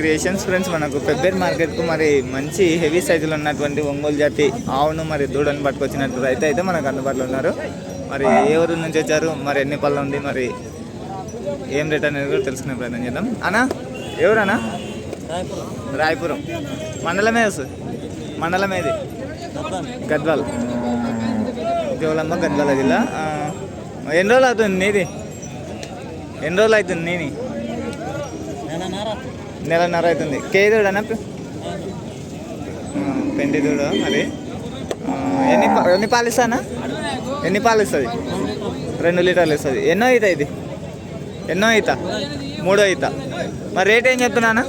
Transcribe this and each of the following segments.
Creations friends మనకు పెబ్బేర్ మార్కెట్కు మరి మంచి హెవీ సైజులో ఉన్నటువంటి ఒంగోలు జాతి ఆవును మరి దూడను పట్టుకొచ్చినట్టు రైతు అయితే మనకు అందుబాటులో ఉన్నారు. మరి ఏ ఊరు నుంచి వచ్చారు? మరి ఎన్ని పళ్ళు ఉంది? మరి ఏం రేట్ అనేది కూడా తెలుసుకునే ప్రయత్నం చేద్దాం. అన్నా ఎవరన్నా? రాయపురం. మండలమే వస్తుంది మండలం ఏది గద్వాల్. దేవులమ్మ గద్వాల జిల్లా. ఎన్ని రోజులు అవుతుంది నీది? ఎన్ని రోజులు అవుతుంది నేని నెలన్నర అవుతుంది. కేదూడనా పెండి దూడ మరి. ఎన్ని ఎన్ని పాలు ఇస్తానా? ఎన్ని పాలు ఇస్తుంది? రెండు లీటర్లు ఇస్తుంది. ఎన్నో ఈత ఇది? ఎన్నో ఈత? మూడో ఈత. మరి రేట్ ఏం చెప్తున్నానా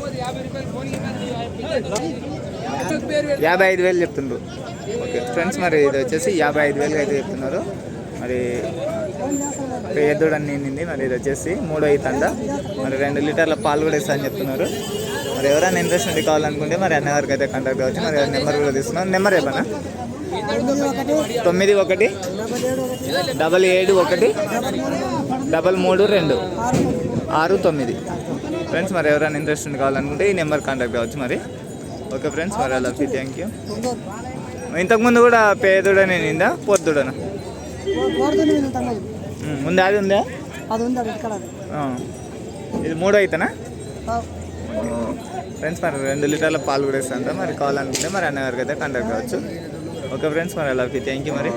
యాభై ఐదు వేలు చెప్తుండ్రు. ఓకే ఫ్రెండ్స్ మరి ఇది వచ్చేసి యాభై ఐదు వేలు అయితే చెప్తున్నారు. మరి ఎద్దుడని నిండింది. మరి ఇది వచ్చేసి మూడో ఈతండ మరి రెండు లీటర్ల పాలు కూడా ఇస్తా అని చెప్తున్నారు. మరి ఎవరైనా ఇంట్రెస్ట్ ఉండి కావాలనుకుంటే మరి అన్నగారికి అయితే కాంటాక్ట్ కావచ్చు. మరి నెంబర్ కూడా తీసుకున్నాను. నెంబర్ చెప్పనా? తొమ్మిది ఒకటి డబల్ ఏడు ఒకటి డబల్ మూడు రెండు ఆరు తొమ్మిది. ఫ్రెండ్స్ మరి ఎవరైనా ఇంట్రెస్ట్ ఉండి కావాలనుకుంటే ఈ నెంబర్ కాంటాక్ట్ కావచ్చు మరి. ఓకే ఫ్రెండ్స్ మరి అలా. థ్యాంక్ యూ ఇంతకుముందు కూడా పేదోడనే నిందా పొద్దుడనా? ముందు అది ఉందా? అది ఉంది ఇక్కడ ఆ. ఇది మూడో అయితేనా? ఫ్రెండ్స్ మరి రెండు లీటర్ల పాలు కూడా ఇస్తాను మరి కావాలనుకుంటే మరి అన్నగారికి అయితే కాంటాక్ట్ కావచ్చు. ఓకే ఫ్రెండ్స్ మరి అలా థ్యాంక్ యూ మరి.